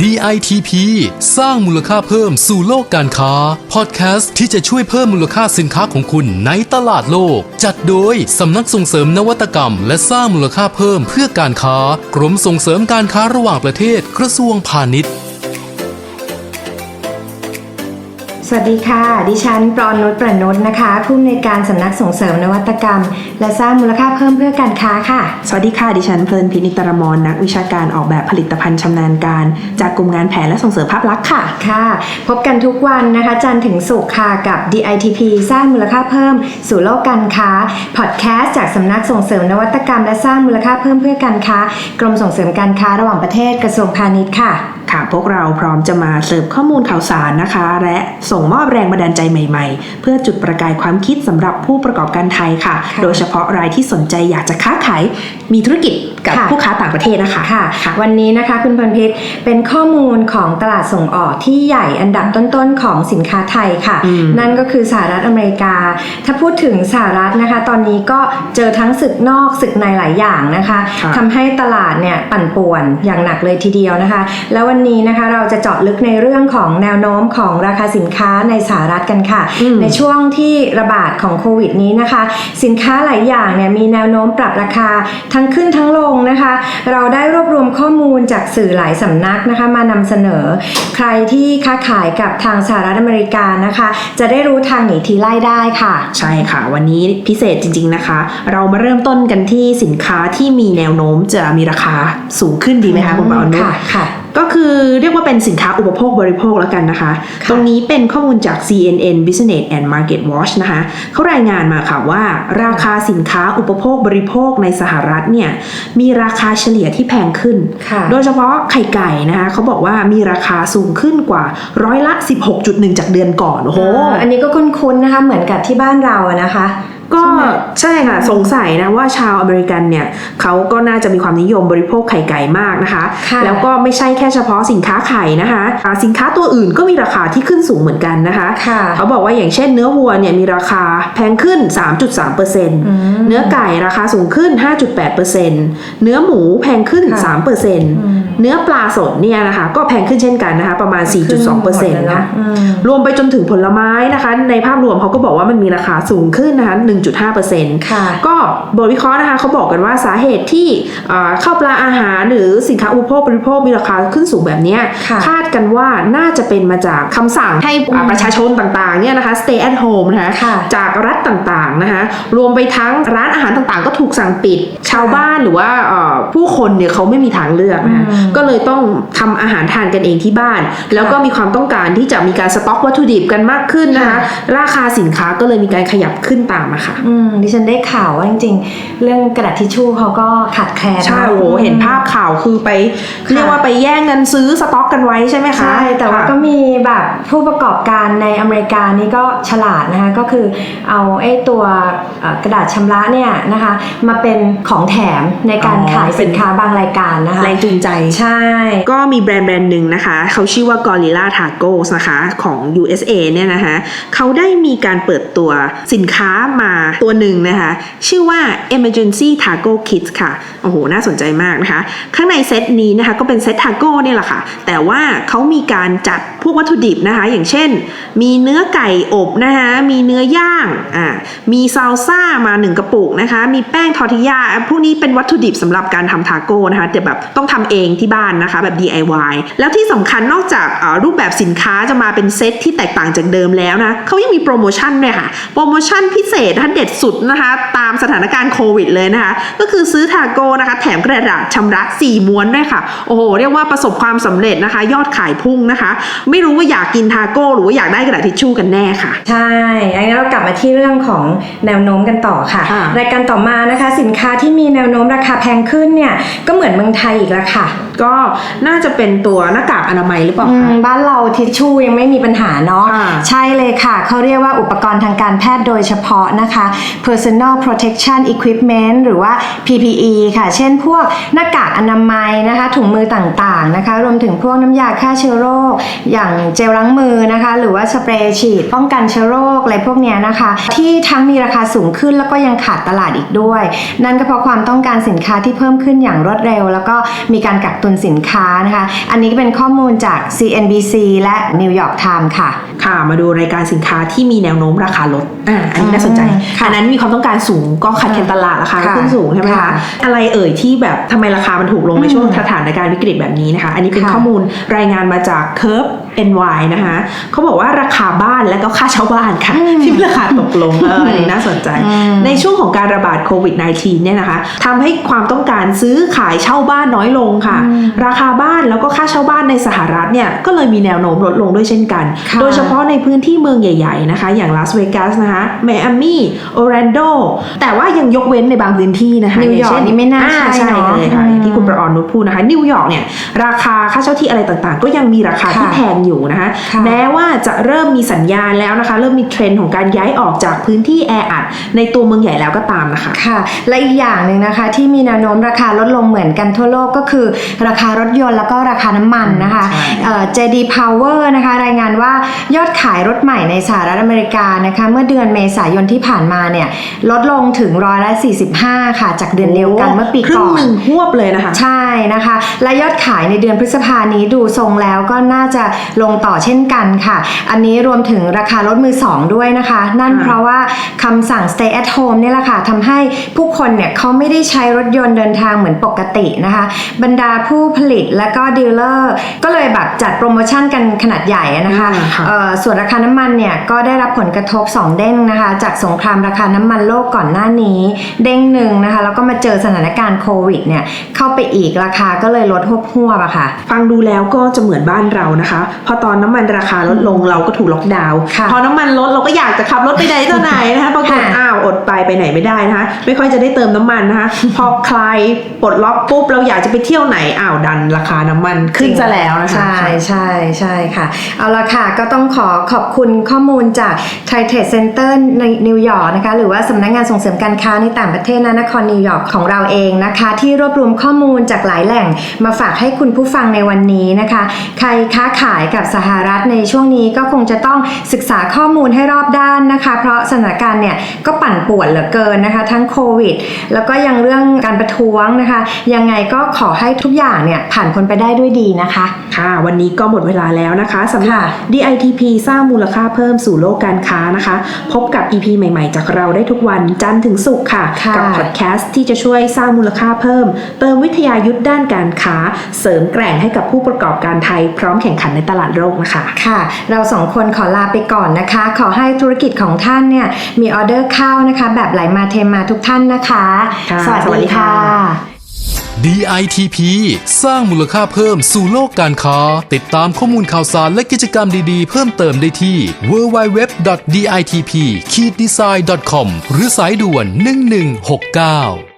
DITP สร้างมูลค่าเพิ่มสู่โลกการค้า พอดแคสต์ที่จะช่วยเพิ่มมูลค่าสินค้าของคุณในตลาดโลก จัดโดยสำนักส่งเสริมนวัตกรรม และสร้างมูลค่าเพิ่มเพื่อการค้า กรมส่งเสริมการค้าระหว่างประเทศกระทรวงพาณิชย์ วัสดีค่ะ ดิฉันปรอนนุชประนุชนะคะ ผู้อำนวยการสำนักส่งเสริมนวัตกรรม และสร้างมูลค่าเพิ่มเพื่อการค้าค่ะ สวัสดีค่ะ ดิฉันเพลินพินิจตรมรนักวิชาการออกแบบผลิตภัณฑ์ชำนาญการ จากกลุ่มงานแผนและส่งเสริมภาพลักษณ์ค่ะ ค่ะ พบกันทุกวันนะคะ จันทร์ถึงศุกร์ค่ะกับ DITP สร้างมูลค่าเพิ่ม สู่โลกการค้า พอดแคสต์จากสำนักส่งเสริมนวัตกรรม และสร้างมูลค่าเพิ่มเพื่อการค้า กรมส่งเสริมการค้าระหว่างประเทศกระทรวงพาณิชย์ค่ะค่ะพวกเราพร้อมจะมาเสิร์ฟข้อมูลข่าวสารนะคะ และส่งมอบแรงบันดาลใจใหม่ๆ เพื่อจุดประกายความคิดสำหรับผู้ประกอบการไทยค่ะค่ะโดยเฉพาะรายที่สนใจอยากจะค้าขายมีธุรกิจกับค่ะผู้ค้าต่างประเทศนะคะค่ะ วันนี้นะคะคุณพลพิษเป็นข้อมูลของตลาดส่งออกที่ใหญ่อันดับต้นๆของสินค้าไทยค่ะอืมนั่นก็คือสหรัฐอเมริกา ถ้าพูดถึงสหรัฐนะคะ ตอนนี้ก็เจอทั้งศึกนอกศึกในหลายอย่างนะคะค่ะทำให้ตลาดเนี่ยปั่นป่วนอย่างหนักเลยทีเดียวนะคะ แล้ววันนี้นะคะเราจะเจาะลึกในเรื่องของแนวโน้มของราคาสินค้าในสหรัฐกันค่ะอืมในช่วงที่ระบาดของโควิดนี้นะคะ สินค้าหลายอย่างเนี่ยมีแนวโน้มปรับราคาทั้งขึ้นทั้งลงนะคะ เราได้รวบรวมข้อมูลจากสื่อหลายสำนักนะคะ มานำเสนอ ใครที่ค้าขายกับทางสหรัฐอเมริกานะคะ จะได้รู้ทางหนีทีไล่ได้ค่ะ ใช่ค่ะ วันนี้พิเศษจริง ๆนะคะ เรามาเริ่มต้นกันที่สินค้าที่มีแนวโน้มจะมีราคาสูงขึ้นดีไหมคะคุณปาอนุชค่ะค่ะ ก็คือเรียกว่าเป็นสินค้าอุปโภคบริโภคแล้วกันนะคะค่ะตรงนี้เป็นข้อมูลจาก CNN Business and Market Watch นะคะเขารายงานมาค่ะว่า ราคาสินค้าอุปโภคบริโภคในสหรัฐเนี่ยมีราคาเฉลี่ยที่แพงขึ้นค่ะโดยเฉพาะไข่ไก่นะคะเขาบอกว่ามีราคาสูงขึ้นกว่าร้อยละ 16.1 จากเดือนก่อนโอ้โหอันนี้ก็คุ้นๆนะคะเหมือนกับที่บ้านเราอะนะคะ ก็ใช่ค่ะสงสัยนะว่าชาวอเมริกันเนี่ยเขาก็น่าจะมีความนิยมบริโภคไข่ไก่มากนะคะค่ะแล้วก็ไม่ใช่แค่เฉพาะสินค้าไข่นะคะอ่าสินค้าตัวอื่นก็มีราคาที่ขึ้นสูงเหมือนกันนะคะค่ะเขาบอกว่าอย่างเช่นเนื้อวัวเนี่ยมีราคาแพงขึ้น 3.3%เนื้อไก่ราคาสูงขึ้น 5.8%เนื้อหมูแพงขึ้นค่ะ3%เนื้อปลาสดเนี่ยนะคะก็แพงขึ้นเช่นกันนะคะประมาณ 4.2%นะคะอืมรวมไปจนถึงผลไม้นะคะ ในภาพรวมเขาก็บอกว่ามันมีราคาสูงขึ้นนะคะ1.5%ค่ะก็บทวิเคราะห์นะคะเขาบอกกันว่าสาเหตุที่เอ่อข้าวปลาอาหารหรือสินค้าอุปโภคบริโภคมีราคาขึ้นสูงแบบเนี้ยค่ะคาดกันว่าน่าจะเป็นมาจากคำสั่งให้อ่าประชาชนต่างๆเนี่ยนะคะ stay at home นะคะค่ะจากรัฐต่างๆนะคะรวมไปทั้งร้านอาหารต่างๆ ก็ถูกสั่งปิด ชาวบ้านหรือว่าเอ่อผู้คนเนี่ยเขาไม่มีทางเลือกนะคะอืมก็เลยต้องทำอาหารทานกันเองที่บ้าน แล้วก็มีความต้องการที่จะมีการสต็อกวัตถุดิบกันมากขึ้นนะคะค่ะราคาสินค้าก็เลยมีการขยับขึ้นตามมาค่ะอืมดิฉันได้ข่าวว่าจริง ๆ เรื่องกระดาษทิชชู่เขาก็ขาดแคลนใช่โอ้โหเห็นภาพข่าวคือไปค่ะเรียกว่าไปแย่งกันซื้อสต็อกกันไว้ใช่ไหมคะ ใช่ แต่ว่าค่ะก็มีแบบผู้ประกอบการในอเมริกานี่ก็ฉลาดนะคะ ก็คือเอาไอ้ตัวเอ่อกระดาษชำระเนี่ยนะคะ มาเป็นของแถมในการอ๋อขายสินค้าบางรายการนะคะแรงจูงใจใช่ ก็มีแบรนด์แบรนด์หนึ่งนะคะ เขาชื่อว่า Gorilla Tacos นะคะของ USA เนี่ยนะคะ เขาได้มีการเปิดตัวสินค้ามาตัวหนึ่งนะคะ ชื่อว่า Emergency Taco Kit ค่ะ โอ้โห น่าสนใจมากนะคะ ข้างในเซตนี้นะคะ ก็เป็นเซตทาโก้เนี่ยแหละค่ะ แต่ว่าเขามีการจัดพวกวัตถุดิบนะคะ อย่างเช่น มีเนื้อไก่อบนะคะ มีเนื้อย่างอ่ามีซาลซ่ามาหนึ่งกระปุกนะคะ มีแป้งทอร์ติยาพวกนี้เป็นวัตถุดิบสำหรับการทำทาโก้นะคะแต่แบบต้องทำเองที่บ้านนะคะแบบ DIY แล้วที่สำคัญนอกจากรูปแบบสินค้าจะมาเป็นเซตที่แตกต่างจากเดิมแล้วนะเขายังมีโปรโมชั่นด้วยค่ะ โปรโมชั่นพิเศษนะคะเด็ดสุดนะคะ ตามสถานการณ์โควิดเลยนะคะ ก็คือซื้อทาโก้นะคะ แถมกระดาษชำระ 4 ม้วนด้วยค่ะ โอ้โห เรียกว่าประสบความสำเร็จนะคะ ยอดขายพุ่งนะคะ ไม่รู้ว่าอยากกินทาโก้หรือว่าอยากได้กระดาษทิชชู่กันแน่ค่ะ ใช่อันนี้เรากลับมาที่เรื่องของแนวโน้มกันต่อค่ะค่ะรายการต่อมานะคะ สินค้าที่มีแนวโน้มราคาแพงขึ้นเนี่ยก็เหมือนเมืองไทยอีกแล้วค่ะก็น่าจะเป็นตัวหน้ากากอนามัยหรือเปล่าอืคะมบ้านเราทิชชู่ยังไม่มีปัญหาเนาะค่ะใช่เลยค่ะเขาเรียกว่าอุปกรณ์ทางการแพทย์โดยเฉพาะนะนะคะ personal protection equipment หรือว่า PPE ค่ะ เช่นพวกหน้ากากอนามัยนะคะ ถุงมือต่างๆนะคะ รวมถึงพวกน้ำยาฆ่าเชื้อโรค อย่างเจลล้างมือนะคะ หรือว่าสเปรย์ฉีดป้องกันเชื้อโรคอะไรพวกเนี้ยนะคะ ที่ทั้งมีราคาสูงขึ้นแล้วก็ยังขาดตลาดอีกด้วย นั่นก็เพราะความต้องการสินค้าที่เพิ่มขึ้นอย่างรวดเร็ว แล้วก็มีการกักตุนสินค้านะคะ อันนี้ก็เป็นข้อมูลจาก CNBC และ New York Times ค่ะ ค่ะ มาดูรายการสินค้าที่มีแนวโน้มราคาลด อ่า อันนี้น่าสนใจอืมค่ะอันนั้นมีความต้องการสูงก็ขาดแคลนตลาดราคาก็ค่ะขึ้นสูงใช่ไหมคะค่ะอะไรเอ่ยที่แบบทำไมราคามันถูกลงในอืมช่วงสถานการณ์วิกฤตแบบนี้นะคะ อันนี้เป็นค่ะข้อมูลรายงานมาจาก Curve NY นะคะเขาบอกว่าราคาบ้านและก็ค่าเช่าบ้านค่ะอืมที่ราคาตกลงเอออันนี้น่าสนใจอืมในช่วงของการระบาดโควิด -19 เนี่ยนะคะทำให้ความต้องการซื้อขายเช่าบ้านน้อยลงค่ะ ราคาบ้านแล้วก็ค่าเช่าบ้านในสหรัฐเนี่ยก็เลยมีแนวโน้มลดลงด้วยเช่นกันค่ะโดยเฉพาะในพื้นที่เมืองใหญ่ๆนะคะ อย่างลาสเวกัสนะคะไมอามี่โอแลนโดแต่ว่ายังยกเว้นในบางพื้นที่นะคะนิวยอร์กางเช่นี่ไม่น่าอ่ใช่ใช่เนอะเลยค่ะอืมอย่างที่คุณประออนนุชพูดนะคะนิวยอร์กเนี่ยราคาค่าเช่าที่อะไรต่างๆ ก็ยังมีราคาที่ค่ะแพงอยู่นะคะค่ะแม้ว่าจะเริ่มมีสัญญาณแล้วนะคะ เริ่มมีเทรนด์ของการย้ายออกจากพื้นที่แออัดในตัวเมืองใหญ่แล้วก็ตามนะคะ ค่ะ และอีกอย่างหนึ่งนะคะที่มีแนวโน้มราคาลดลงเหมือนกันทั่วโลกก็คือ ราคารถยนต์แล้วก็ราคาน้ำมันนะคะใช่เอ่อ JD Power นะคะรายงานว่ายอดขายรถใหม่ในสหรัฐอเมริกานะคะเมื่อเดือนเมษายนที่ผ่านมาเนี่ยลดลงถึงร้อยละ45 ค่ะ จากเดือนเดียวกันเมื่อปีครึ่ก่งอนหนึ่งหวบเลยนะคะ ใช่นะคะ และยอดขายในเดือนพฤษภานี้ดูทรงแล้วก็น่าจะลงต่อเช่นกันค่ะ อันนี้รวมถึงราคารถมือสองด้วยนะคะ นั่นค่ะเพราะว่าคำสั่ง stay at home เนี่ยแหละค่ะทำให้ผู้คนเนี่ยเขาไม่ได้ใช้รถยนต์เดินทางเหมือนปกตินะคะ บรรดาผู้ผลิตและก็ดีลเลอร์ก็เลยแบบจัดโปรโมชั่นกันขนาดใหญ่อะนะคะอ่าค่ะเอ่อส่วนราคาน้ำมันเนี่ยก็ได้รับผลกระทบ 2 เด้งนะคะ จากสงครามราคาน้ำมันโลกก่อนหน้านี้ เด้งหนึ่งนะคะ แล้วก็มาเจอสถานการณ์โควิดเนี่ยเข้าไปอีกราคาก็เลยลดหวบหวบอะค่ะ ฟังดูแล้วก็จะเหมือนบ้านเรานะคะพอตอนน้ำมันราคาลดลงเราก็ถูกล็อกดาวน์ค่ะพอน้ำมันลดเราก็อยากจะขับรถไปไหนต่อไหนนะคะปรากฏค่ะอ้าวอดไปไปไหนไม่ได้นะคะ ไม่ค่อยจะได้เติมน้ำมันนะคะ พอคลายปลดล็อกปุ๊บเราอยากจะไปเที่ยวไหนอ้าวดันราคาน้ำมันขึ้นซะแล้วนะคะ ใช่ใช่ใช่ค่ะ เอาละค่ะก็ต้องขอขอบคุณข้อมูลจาก Thai Trade Center ในนิวยอร์กนะคะหรือว่าสำนักงานส่งเสริมการค้าในต่างประเทศนะนครนิวยอร์กของเราเองนะคะ ที่รวบรวมข้อมูลจากหลายแหล่งมาฝากให้คุณผู้ฟังในวันนี้นะคะ ใครค้าขายกับสหรัฐในช่วงนี้ก็คงจะต้องศึกษาข้อมูลให้รอบด้านนะคะ เพราะสถานการณ์เนี่ยก็ปั่นป่วนเหลือเกินนะคะ ทั้งโควิด แล้วก็ยังเรื่องการประท้วงนะคะ ยังไงก็ขอให้ทุกอย่างเนี่ยผ่านพ้นไปได้ด้วยดีนะคะ ค่ะ วันนี้ก็หมดเวลาแล้วนะคะสำหรับค่ะ DITP สร้างมูลค่าเพิ่มสู่โลกการค้านะคะ พบกับ EP ใหม่ๆ จากเราได้ทุกวันจันทร์ถึงศุกร์ค่ะค่ะ กับพอดแคสต์ที่จะช่วยสร้างมูลค่าเพิ่ม เติมวิทยายุทธ์ด้านการค้า เสริมแกร่งให้กับผู้ประกอบการไทยพร้อมแข่งขันในตลาดโลกนะคะ ค่ะ เราสองคนขอลาไปก่อนนะคะ ขอให้ธุรกิจของท่านเนี่ยมีออเดอร์เข้านะคะ แบบไหลมาเทมาทุกท่านนะคะค่ะสวัสสวัสดีดีค่ะค่ะ DITP สร้างมูลค่าเพิ่มสู่โลกการค้า ติดตามข้อมูลข่าวสารและกิจกรรมดีๆ เพิ่มเติมได้ที่ www.ditp-design.com หรือสายด่วน 1169